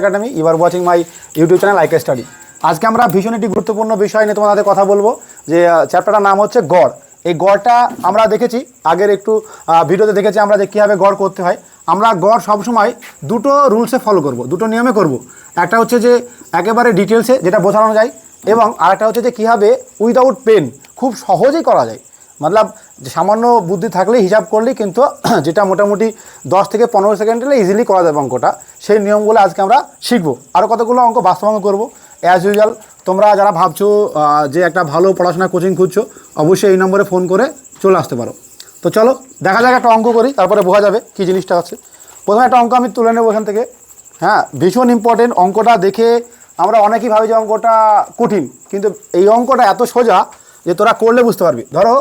Academy you watching my YouTube channel IK study আজকে আমরা ভীষণ একটি গুরুত্বপূর্ণ বিষয় নিয়ে তোমাদের কথা বলব, যে চ্যাপ্টারটার নাম হচ্ছে গড়। এই গড়টা আমরা দেখেছি, আগের একটু ভিডিওতে দেখেছি আমরা যে কীভাবে গড় করতে হয়। আমরা গড় সবসময় দুটো রুলসে ফলো করব, দুটো নিয়মে করব। একটা হচ্ছে যে, একেবারে ডিটেলসে যেটা বোঝানো যায়, এবং আরেকটা হচ্ছে যে কীভাবে উইদাউট পেন খুব সহজেই করা যায়। মতলব সামান্য বুদ্ধি থাকলেই হিসাব করলেই কিন্তু যেটা মোটামুটি দশ থেকে পনেরো সেকেন্ডে ইজিলি করা যাবে অঙ্কটা সেই নিয়মগুলো আজকে আমরা শিখব। আরও কতগুলো অঙ্ক বাস্তবাঙ্ক করব? অ্যাজ ইউজুয়াল তোমরা যারা ভাবছ যে একটা ভালো পড়াশোনা কোচিং খুঁজছো, অবশ্যই এই নম্বরে ফোন করে চলে আসতে পারো। তো চলো, দেখা যাক একটা অঙ্ক করি, তারপরে বোঝা যাবে কী জিনিসটা আছে। প্রথমে একটা অঙ্ক আমি তুলে নেব ওখান থেকে। হ্যাঁ ভীষণ ইম্পর্টেন্ট অঙ্কটা দেখে আমরা অনেকেই ভাবি যে অঙ্কটা কঠিন, কিন্তু এই অঙ্কটা এত সোজা যে তোরা করলে বুঝতে পারবি। ধরো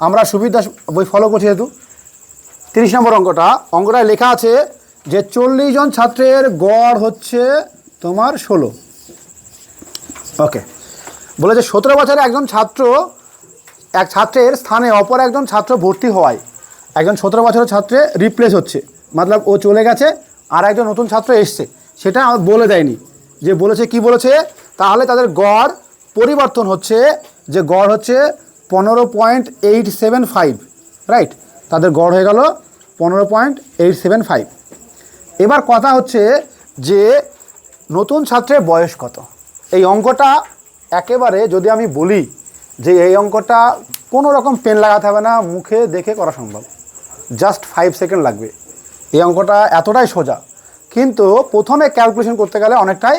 আমরা সুবিধা বই ফলো করছি যেহেতু। তিরিশ নম্বর অঙ্কটা, অঙ্কটায় লেখা আছে যে চল্লিশ জন ছাত্রের গড় হচ্ছে তোমার ষোলো। ওকে বলে যে সতেরো বছরে একজন ছাত্র, এক ছাত্রের স্থানে অপর একজন ছাত্র ভর্তি হওয়ায় একজন সতেরো বছরের ছাত্রে রিপ্লেস হচ্ছে। মতলব ও চলে গেছে, আর একজন নতুন ছাত্র এসছে। সেটা আমার বলে দেয়নি। যে বলেছে কি বলেছে? তাহলে তাদের গড় পরিবর্তন হচ্ছে, যে গড় হচ্ছে পনেরো point eight seven five right তাদের গড় হয়ে গেল পনেরো পয়েন্ট এইট সেভেন ফাইভ। এবার কথা হচ্ছে যে নতুন ছাত্রের বয়স কত? এই অঙ্কটা একেবারে যদি আমি বলি যে এই অঙ্কটা কোনো রকম পেন লাগাতে হবে না, মুখে দেখে করা সম্ভব। জাস্ট ফাইভ সেকেন্ড লাগবে। এই অঙ্কটা এতটাই সোজা। কিন্তু প্রথমে ক্যালকুলেশন করতে গেলে অনেকটাই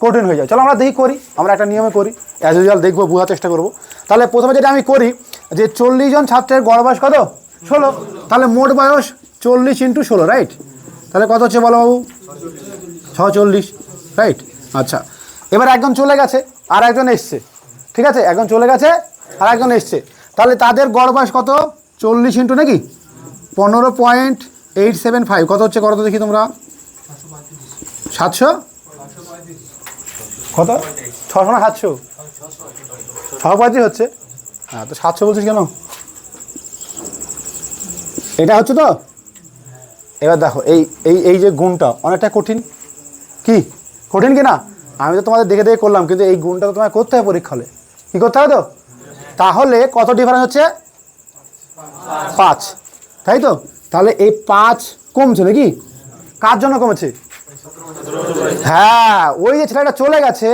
কঠিন হয়ে যায়। চলো আমরা দেখি করি, আমরা একটা নিয়মে করি। অ্যাজ ইউজুয়াল দেখব, বোঝার চেষ্টা করব। তাহলে প্রথমে যেটা আমি করি, যে চল্লিশ জন ছাত্রের গড় বয়স কত? ষোলো। তাহলে মোট বয়স চল্লিশ ইন্টু ষোলো রাইট তাহলে কত হচ্ছে বলো বাবু? ছচল্লিশ রাইট আচ্ছা। এবার একজন চলে গেছে, আর একজন এসছে। ঠিক আছে? একজন চলে গেছে, আর একজন এসছে। তাহলে তাদের গড় বয়স কত? চল্লিশ ইন্টু নাকি? পনেরো পয়েন্ট এইট সেভেন ফাইভ কত হচ্ছে কত দেখি তোমরা। সাতশো? কত? ছশো না সাতশো? ছশো হচ্ছে। হ্যাঁ তো সাতশো বলছিস কেন? এটা হচ্ছে তো? এবার দেখো, এই এই এই যে গুণটা অনেকটা কঠিন। কি? কঠিন কি না আমি তো তোমাদের দেখে দেখে করলাম, কিন্তু এই গুণটা তো তোমায় করতে হবে পরীক্ষা হলে। কী করতে হবে তো? তাহলে কত ডিফারেন্স হচ্ছে? পাঁচ। তাই তো? তাহলে এই পাঁচ কমছে নাকি? কার জন্য কমেছে? হ্যাঁ ওই যে ছেলেটা চলে গেছে,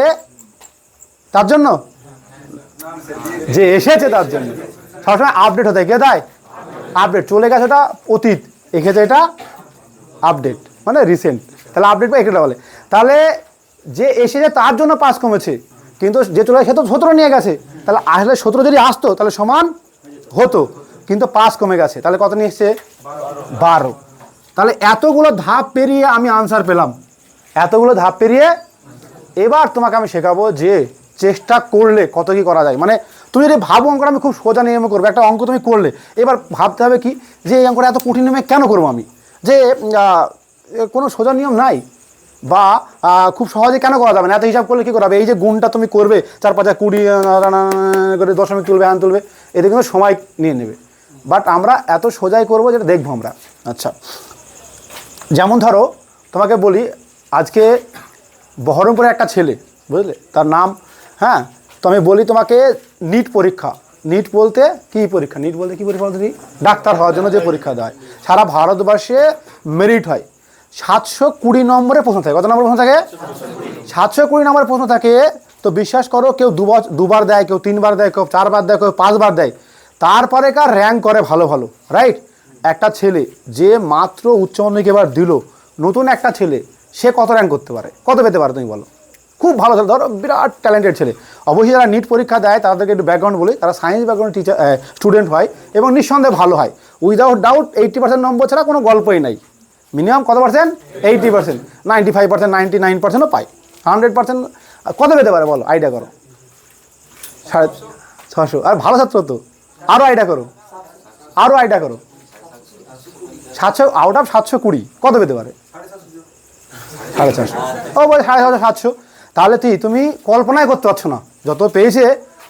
তার জন্য? যে এসেছে তার জন্য। সবসময় আপডেট হতে। কে দেয়? আপডেট চলে গেছে এটা অতীত। এক্ষেত্রে এটা আপডেট মানে রিসেন্ট তাহলে আপডেট বা এটা বলে। তাহলে যে এসেছে তার জন্য পাস কমেছে। কিন্তু যে চলে সে তো সতেরো নিয়ে গেছে। তাহলে আসলে সতেরো যদি আসতো, তাহলে সমান হতো। কিন্তু পাস কমে গেছে। তাহলে কত নিয়ে এসছে? বারো। তাহলে এতগুলো ধাপ পেরিয়ে আমি আনসার পেলাম। এতগুলো ধাপ পেরিয়ে এবার তোমাকে আমি শেখাবো যে চেষ্টা করলে কত কি করা যায়। মানে তুমি যদি ভাবো অঙ্কটা আমি খুব সোজা নিয়মে করব। একটা অঙ্ক তুমি করলে। এবার ভাবতে হবে কি, যে এই অঙ্কটা এত কঠিন নিয়মে কেন করব আমি? যে কোনো সোজা নিয়ম নাই। বা খুব সহজে কেন করা যাবে না? এত হিসাব করলে কী করা হবে? এই যে গুণটা তুমি করবে, চার পাঁচা কুড়ি করে দশমিক তুলবে হ্যান তুলবে, এতে কিন্তু সময় নিয়ে নেবে। বাট আমরা এত সোজাই করব যেটা দেখব আমরা। আচ্ছা। যেমন ধরো, তোমাকে বলি, আজকে বহরমপুরে একটা ছেলে, বুঝলে? তার নাম হ্যাঁ তো আমি বলি তোমাকে নিট পরীক্ষা। নিট বলতে কি পরীক্ষা? নিট বলতে কি পরীক্ষা বলতে ডাক্তার হওয়ার জন্য যে পরীক্ষা দেয়। সারা ভারতবর্ষে মেরিট হয়। সাতশো কুড়ি নম্বরে প্রশ্ন থাকে। কত নম্বর প্রশ্ন থাকে? সাতশো কুড়ি নম্বরের প্রশ্ন থাকে। তো বিশ্বাস করো, কেউ দুবার দুবার দেয়, কেউ তিনবার দেয়, কেউ চারবার দেয়, কেউ পাঁচবার দেয়। তারপরে কার র্যাঙ্ক করে ভালো ভালো রাইট একটা ছেলে যে মাত্র উচ্চ মাধ্যমিক এবার দিল, নতুন একটা ছেলে, সে কত র্যাঙ্ক করতে পারে? কত পেতে পারে তুমি বলো? খুব ভালো ছেলে, ধরো বিরাট ট্যালেন্টেড ছেলে। অবশ্যই যারা নিট পরীক্ষা দেয়, তাদেরকে একটু ব্যাকগ্রাউন্ড বলি। তারা সায়েন্স ব্যাকগ্রাউন্ড টিচার স্টুডেন্ট হয় এবং নিঃসন্দেহে ভালো হয়। উইদাউট ডাউট এইট্টি পার্সেন্ট নম্বর ছাড়া কোনো গল্পই নাই। মিনিমাম কত percent eighty percent ninety five percent ninety nine পার্সেন্টও পায়। হান্ড্রেড পার্সেন্ট কত পেতে পারে বলো? আইডিয়া করো। সাড়ে ছশো। আর ভালো ছাত্র তো। আরও আইডিয়া করো। আরও আইডিয়া করো। সাতশো আউট অফ সাতশো কুড়ি, কত পেতে পারে? সাড়ে ছশো। ও বলে সাড়ে ছশো, সাতশো। তাহলে তুই তুমি কল্পনাই করতে পারছ না? যত পেয়েছে,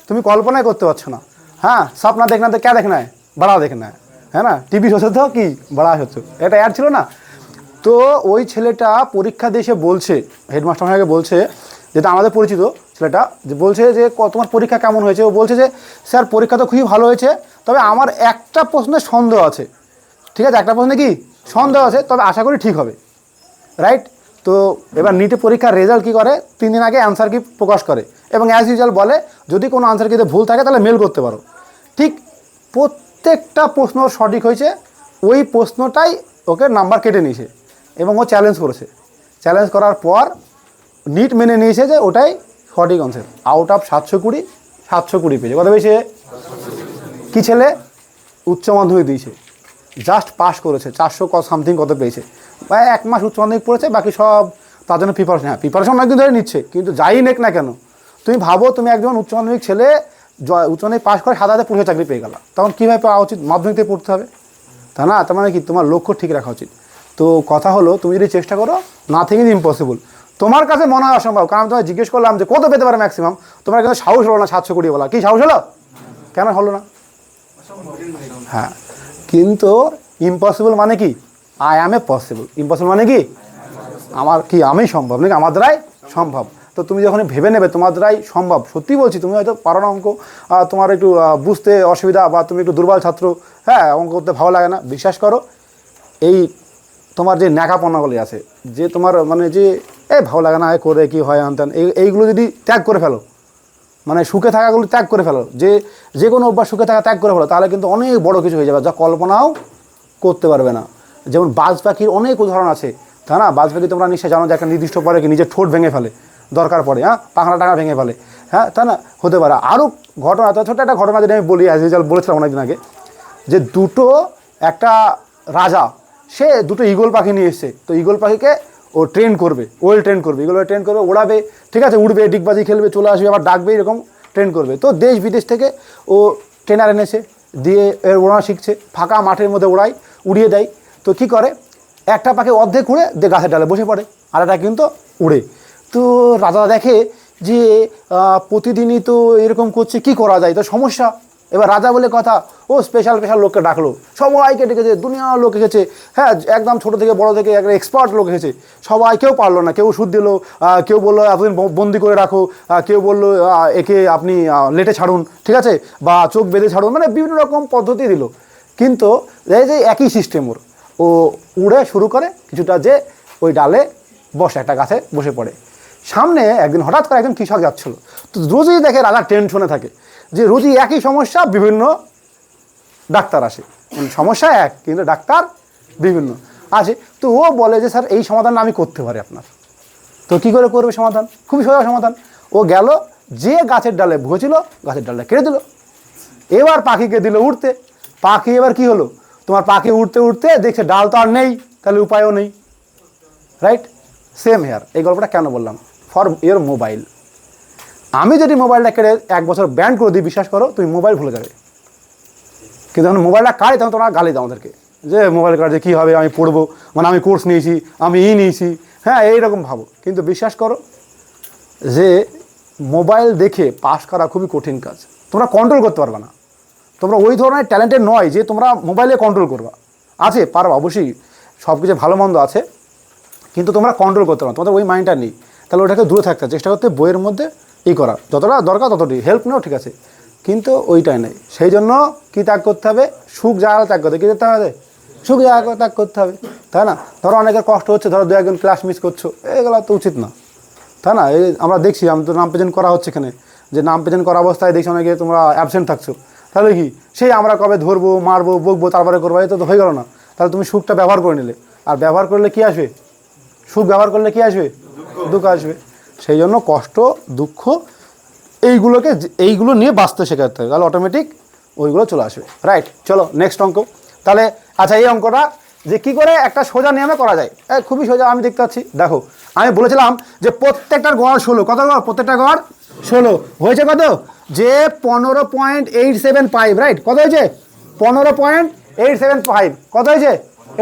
তুমি কল্পনাই করতে পারছ না। হ্যাঁ স্বপ্ন দেখ না তো ক্যা দেখনা হয় বাড়া দেখনা হয় হ্যাঁ না? টিভি শোষে তো কি? বাড়া হচ্ছে। এটা অ্যাড ছিল না? তো ওই ছেলেটা পরীক্ষা দিয়ে বলছে হেডমাস্টার মশাইকে বলছে, যেটা আমাদের পরিচিত ছেলেটা, যে বলছে যে তোমার পরীক্ষা কেমন হয়েছে? ও বলছে যে, স্যার, পরীক্ষা তো খুবই ভালো হয়েছে, তবে আমার একটা প্রশ্নে সন্দেহ আছে। ঠিক আছে? একটা প্রশ্নে কি? সন্দেহ আছে, তবে আশা করি ঠিক হবে। রাইট তো এবার নিটে পরীক্ষার রেজাল্ট কী করে? তিন দিন আগে অ্যান্সার কি প্রকাশ করে। এবং অ্যাজ ইউজুয়াল বলে, যদি কোনো আনসার কিতে ভুল থাকে, তাহলে মেল করতে পারো। ঠিক প্রত্যেকটা প্রশ্ন সঠিক হয়েছে, ওই প্রশ্নটাই ওকে নাম্বার কেটে নিয়েছে এবং ও চ্যালেঞ্জ করেছে। চ্যালেঞ্জ করার পর নিট মেনে নিয়েছে যে ওটাই সঠিক আনসার আউট অফ সাতশো কুড়ি সাতশো কুড়ি পেয়েছে। কত পেয়েছে কী ছেলে? উচ্চ মাধ্যমিক দিয়েছে। জাস্ট পাস করেছে, চারশো সামথিং কত পেয়েছে। বা এক মাস উচ্চ মাধ্যমিক পড়েছে, বাকি সব তার জন্য প্রিপারেশন হ্যাঁ প্রিপারেশন অনেকদিন ধরে নিচ্ছে, কিন্তু যাই নেক না কেন, তুমি ভাবো তুমি একজন উচ্চ মাধ্যমিক ছেলে উচ্চ মাধ্যমিক পাশ করে সাদা পুলিশে চাকরি পেয়ে গেল। তখন কীভাবে পাওয়া উচিত? মাধ্যমিক থেকে পড়তে হবে। তা না, তার মানে কি? তোমার লক্ষ্য ঠিক রাখা উচিত। তো কথা হলো, তুমি যদি চেষ্টা করো না থেকে ইম্পসিবল তোমার কাছে মনে হয় অসম্ভব, কারণ আমি তোমায় জিজ্ঞেস করলাম যে কত পেতে পারে ম্যাক্সিমাম তোমার কিন্তু সাহস হলো না সাতশো কোটি বলা। কি সাহস হলো? কেন হলো না? হ্যাঁ কিন্তু ইম্পসিবল মানে কি? I am a possible impossible মানে কি? আমার কি, আমি সম্ভব? নাকি আমার দ্বারাই সম্ভব? তো তুমি যখন ভেবে নেবে তোমার দ্বারাই সম্ভব, সত্যি বলছি, তুমি হয়তো পারো না অঙ্ক তোমার একটু বুঝতে অসুবিধা বা তুমি একটু দুর্বল ছাত্র হ্যাঁ অঙ্ক করতে ভালো লাগে না, বিশ্বাস করো, এই তোমার যে ন্যাকাপনাগুলি আছে, যে তোমার মানে যে, এ ভালো লাগে না করে কি হয় আনতেন এই, এইগুলো যদি ত্যাগ করে ফেলো মানে সুখে থাকাগুলো ত্যাগ করে ফেলো, যে যে কোনো অভ্যাস সুখে থাকা ত্যাগ করে ফেলো, তাহলে কিন্তু অনেক বড় কিছু হয়ে যাবে, যা কল্পনাও করতে পারবে না। যেমন বাজ পাখির অনেক উদাহরণ আছে। তা না? বাজ পাখি তোমরা নিশ্চয় জানো যে একটা নির্দিষ্ট পরে কি নিজের ঠোঁট ভেঙে ফেলে। দরকার পড়ে হ্যাঁ? পাখনা টাকা ভেঙে ফেলে। হ্যাঁ? তাই না? হতে পারে। আরও ঘটনা তো ছোটো একটা ঘটনা যেটা আমি বলি অ্যাজ ইউজুয়াল বলেছিলাম অনেকদিন আগে, যে দুটো একটা রাজা, সে দুটো ইগল পাখি নিয়ে এসছে। তো ইগল পাখিকে ও ট্রেন করবে ওয়েল ট্রেন করবে। ইগল ট্রেন করবে, ওড়াবে, ঠিক আছে? উড়বে, ডিগবাজি খেলবে, চলে আসবে, আবার ডাকবে, এরকম ট্রেন করবে। তো দেশ বিদেশ থেকে ও ট্রেনার এনেছে, দিয়ে ওড়ানো শিখছে, ফাঁকা মাঠের মধ্যে ওড়ায় উড়িয়ে দেয়। তো কি করে? একটা পাখি অর্ধেক উড়ে দিয়ে গাছের ডালে বসে পড়ে, আর একটা কিন্তু উড়ে। তো রাজা দেখে যে প্রতিদিনই তো এরকম করছে, কি করা যায়? তো সমস্যা। এবার রাজা বলে কথা, ও স্পেশাল স্পেশাল লোককে ডাকলো। সবাইকে ডেকেছে দুনিয়ার লোক এসেছে। হ্যাঁ একদম ছোটো থেকে বড় থেকে একটা এক্সপার্ট লোক এসেছে। সবাই কেউ পারল না, কেউ সুদ দিল কেউ বলল, এতদিন বন্দি করে রাখো। কেউ বলল একে আপনি লেটে ছাড়ুন, ঠিক আছে? বা চোখ বেঁধে ছাড়ুন। মানে বিভিন্ন রকম পদ্ধতি দিল। কিন্তু এই যে একই সিস্টেম ওর ও উড়ে শুরু করে কিছুটা যে ওই ডালে বসে একটা গাছে বসে পড়ে। সামনে একদিন হঠাৎ করে একজন কৃষক যাচ্ছিল। তো রোজই দেখে রাজা টেনশনে থাকে যে রোজই একই সমস্যা বিভিন্ন ডাক্তার আসে। মানে সমস্যা এক, কিন্তু ডাক্তার বিভিন্ন আছে তো ও বলে যে, স্যার, এই সমাধান আমি করতে পারি আপনার। তো কী করে করবে সমাধান? খুবই সোজা সমাধান। ও গেল, যে গাছের ডালে ভুগেছিল গাছের ডালটা কেড়ে দিল। এবার পাখিকে দিল উঠতে পাখি এবার কি হলো? তোমার পাখি উঠতে উঠতে দেখছে ডাল তো আর নেই, তাহলে উপায়ও নেই। রাইট সেম হেয়ার এই গল্পটা কেন বললাম? ফর ইয়োর মোবাইল আমি যদি মোবাইলটা কেড়ে এক বছর ব্যান করে দিই, বিশ্বাস করো, তুমি মোবাইল ভুলে যাবে। কিন্তু যখন মোবাইলটা কাড়ে, তখন তোমরা গালি দাও আমাদেরকে। যে মোবাইল কার্ডে কী হবে, আমি পড়ব মানে আমি কোর্স নিয়েছি, আমি ই নিয়েছি। হ্যাঁ এইরকম ভাবো। কিন্তু বিশ্বাস করো, যে মোবাইল দেখে পাস করা খুবই কঠিন কাজ। তোমরা কন্ট্রোল করতে পারবে না। তোমরা ওই ধরনের ট্যালেন্টেড নয় যে তোমরা মোবাইলে কন্ট্রোল করবা। আছে পারবা অবশ্যই সব কিছু ভালো মন্দ আছে, কিন্তু তোমরা কন্ট্রোল করতে পারো তোমাদের ওই মাইন্ডটা নেই। তাহলে ওটাকে দূরে থাকতে চেষ্টা করতে বইয়ের মধ্যে ই করা। যতটা দরকার ততটি হেল্প নেও ঠিক আছে, কিন্তু ওইটাই নেই। সেই জন্য কী ত্যাগ করতে হবে? সুখ জায়গা ত্যাগ করতে কী করতে হবে? সুখ জায়গা ত্যাগ করতে হবে। তাই না? ধরো অনেকের কষ্ট হচ্ছে, ধরো দু একজন ক্লাস মিস করছ, এগুলো তো উচিত না। তাই না? এই আমরা দেখছি আমি তো নাম প্রেজেন্ট করা হচ্ছে এখানে। যে নাম প্রেজেন্ট করা অবস্থায় দেখছি অনেকে তোমরা অ্যাবসেন্ট থাকছো। তাহলে কি? সেই আমরা কবে ধরবো মারবো বকবো তারপরে করব এই তো হয়ে গেল না। তাহলে তুমি সুখটা ব্যবহার করে নিলে। আর ব্যবহার করলে কি আসবে? সুখ ব্যবহার করলে কি আসবে? দুঃখ। আসবে। সেই জন্য কষ্ট দুঃখ এইগুলোকে এইগুলো নিয়ে বাঁচতে শেখাতে হবে। তাহলে অটোমেটিক ওইগুলো চলে আসবে। রাইট চলো নেক্সট অঙ্ক। তাহলে আচ্ছা এই অঙ্কটা যে কি করে একটা সোজা নিয়মে করা যায়? খুবই সোজা আমি দেখতে পাচ্ছি। দেখো আমি বলেছিলাম যে প্রত্যেকটার গড় ষোলো। কত গড়? প্রত্যেকটা গড় ষোলো, হয়েছে কত? যে পনেরো point eight seven five right কত হয়েছে? পনেরো পয়েন্ট এইট সেভেন ফাইভ কত হয়েছে?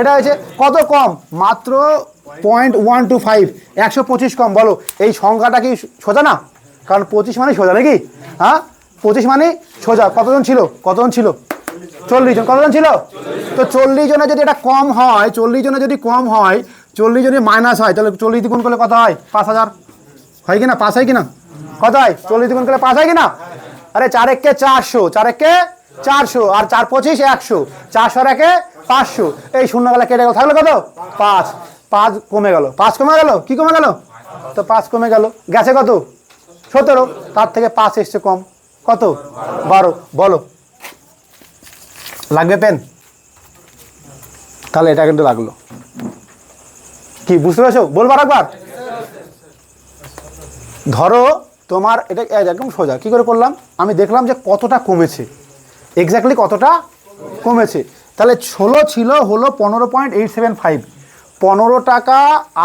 এটা হয়েছে কত কম? মাত্র পয়েন্ট ওয়ান টু ফাইভ একশো পঁচিশ কম, বলো। এই সংখ্যাটা কি সোজা না? কারণ পঁচিশ মানে সোজা নাকি? হ্যাঁ? পঁচিশ মানে সোজা। কতজন ছিল? কতজন ছিল? চল্লিশ জন। কতজন ছিল? তো চল্লিশ জনে যদি এটা কম হয়, চল্লিশ জনে যদি কম হয়, চল্লিশ যদি মাইনাস হয়, তাহলে চল্লিশ দ্বিগুণ করলে কত হয়? পাঁচ হাজার। হয় কি না? পাঁচ হয় কি না? কত হয়? চল্লিশ দ্বিগুণ করলে পাঁচ হয় কিনা? আরে চার একে চারশো চার একে চারশো, আর চার পঁচিশ একশো, চারশো আর একে পাঁচশো। এই শূন্য গেলে কেটে গেল, থাকল কত? পাঁচ। পাঁচ কমে গেল। পাঁচ কমে গেল? কি কমে গেল? তো পাঁচ কমে গেল। গেছে কত? সতেরো। তার থেকে পাঁচ এসছে কম। কত? বারো। বলো। লাগবে পেন? তাহলে এটা কিন্তু লাগল। কি, বুঝতে পারছ? বলবার একবার ধরো তোমার এটা একদম সোজা। কি করে করলাম? আমি দেখলাম যে কতটা কমেছে। এক্স্যাক্টলি কতটা কমেছে। তাহলে ষোলো ছিল হলো পনেরো পয়েন্ট এইট সেভেন ফাইভ পনেরো টাকা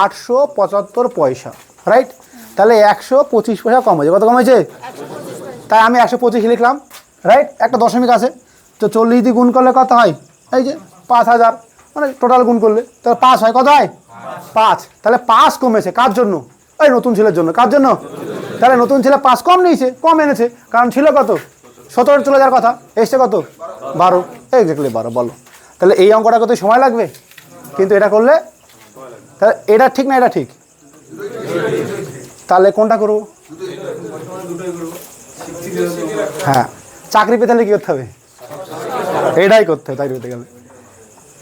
আটশো পঁচাত্তর পয়সা রাইট তাহলে একশো পঁচিশ পয়সা কমেছে কত কমেছে তাই আমি একশো পঁচিশ লিখলাম রাইট একটা দশমিক আছে। তো চল্লিশ দিয়ে গুণ করলে কত হয়? এই যে পাঁচ হাজার। মানে টোটাল গুণ করলে। তাহলে পাঁচ হয়। কত হয়? পাঁচ। তাহলে পাঁচ কমেছে। কার জন্য? এই নতুন ছেলের জন্য। কার জন্য? তাহলে নতুন ছেলে পাঁচ কম নিয়েছে, কম এনেছে। কারণ ছিল কত? সতেরো চলে যাওয়ার কথা। এসছে কত? বারো। এক্স্যাক্টলি বারো, বলো। তাহলে এই অঙ্কটা কত সময় লাগবে? কিন্তু এটা করলে তাহলে এটা ঠিক না এটা ঠিক? তাহলে কোনটা করব? হ্যাঁ। চাকরি পেতে হলে কি করতে হবে? এটাই করতে হবে, চাকরি পেতে গেলে।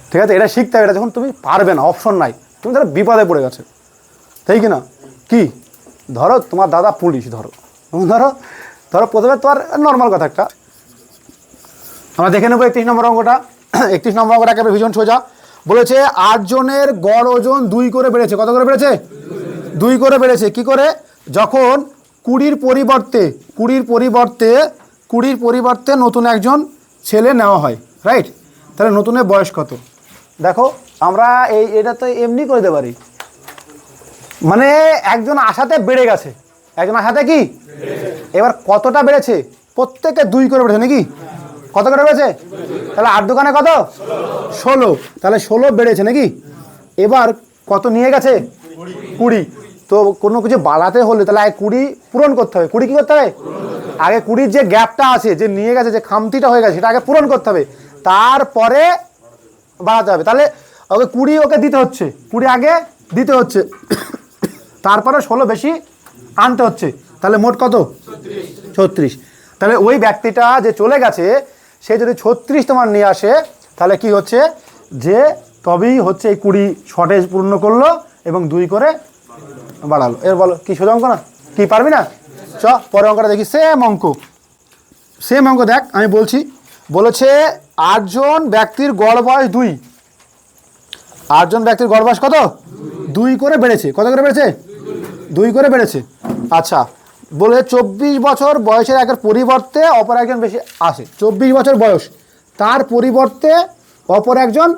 ঠিক আছে, এটা শিখতে হবে। এটা যখন তুমি পারবে না অপশন নাই, তুমি তাহলে বিপদে পড়ে গেছে। তাই কি না? কি? ধরো তোমার দাদা পুলিশ, ধরো। ধরো ধরো প্রথমে তোমার নর্মাল কথা একটা। আমরা দেখে নেব একত্রিশ নম্বর অঙ্কটা। একত্রিশ নম্বর অঙ্কটা একেবারে ভীষণ সোজা। বলেছে আটজনের গড় ওজন দুই করে বেড়েছে। কত করে বেড়েছে? দুই করে বেড়েছে। কি করে? যখন কুড়ির পরিবর্তে কুড়ির পরিবর্তে কুড়ির পরিবর্তে নতুন একজন ছেলে নেওয়া হয় রাইট তাহলে নতুনের বয়স কত? দেখো, আমরা এই এটা তো এমনি করে দিতে পারি। মানে একজন আশাতে বেড়ে গেছে। একজন আশাতে কি? এবার কতটা বেড়েছে? প্রত্যেকে দুই করে বেড়েছে নাকি? কত করে বেড়েছে? তাহলে আট দোকানে কত? ষোলো। তাহলে ষোলো বেড়েছে নাকি? এবার কত নিয়ে গেছে? কুড়ি। তো কোনো কিছু বাড়াতে হলে তাহলে আগে কুড়ি পূরণ করতে হবে। কুড়ি কি করতে হবে? আগে কুড়ির যে গ্যাপটা আছে, যে নিয়ে গেছে, যে খামতিটা হয়ে গেছে, সেটা আগে পূরণ করতে হবে। তারপরে বাড়াতে হবে। তাহলে ওকে কুড়ি ওকে দিতে হচ্ছে। কুড়ি আগে দিতে হচ্ছে। তারপরে ষোলো বেশি আনতে হচ্ছে। তাহলে মোট কত? ছত্রিশ। তাহলে ওই ব্যক্তিটা যে চলে গেছে, সে যদি ছত্রিশ তোমার নিয়ে আসে, তাহলে কি হচ্ছে? যে তবেই হচ্ছে এই কুড়ি শর্টেজ পূর্ণ করল এবং দুই করে বাড়ালো। এর বলো, কি সোজা অঙ্ক না? কি পারবি না? চ পরে অঙ্কটা দেখি। সেম অঙ্ক। সেম অঙ্ক দেখ, আমি বলছি। বলেছে, আটজন ব্যক্তির গড় বয়স দুই। আটজন ব্যক্তির গড় বয়স কত? দুই করে বেড়েছে। কত করে বেড়েছে? দুই করে বেড়েছে। আচ্ছা বলে চব্বিশ বছর বয়সের একের পরিবর্তে অপর একজন বেশি আসে। চব্বিশ বছর বয়স, তার পরিবর্তে অপর একজন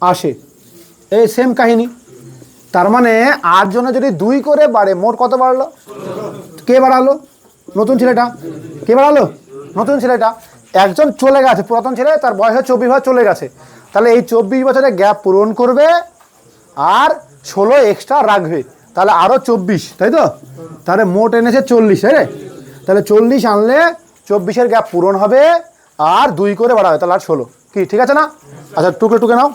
আসে। এই সেম কাহিনী। তার মানে আটজনে যদি দুই করে বাড়ে, মোট কত বাড়লো? কে বাড়ালো? নতুন ছেলেটা। কে বাড়ালো? নতুন ছেলেটা। একজন চলে গেছে, পুরাতন ছেলে, তার বয়স চব্বিশ বছর, চলে গেছে। তাহলে এই চব্বিশ বছরের গ্যাপ পূরণ করবে আর ষোলো এক্সট্রা রাখবে। তাহলে আরও চব্বিশ, তাই তো? তাহলে মোট এনেছে চল্লিশ হ্যাঁ তাহলে চল্লিশ আনলে চব্বিশের গ্যাপ পূরণ হবে আর দুই করে বাড়া বাড়াবে তাহলে আর ষোলো। কি, ঠিক আছে না? আচ্ছা টুকে টুকে নাও।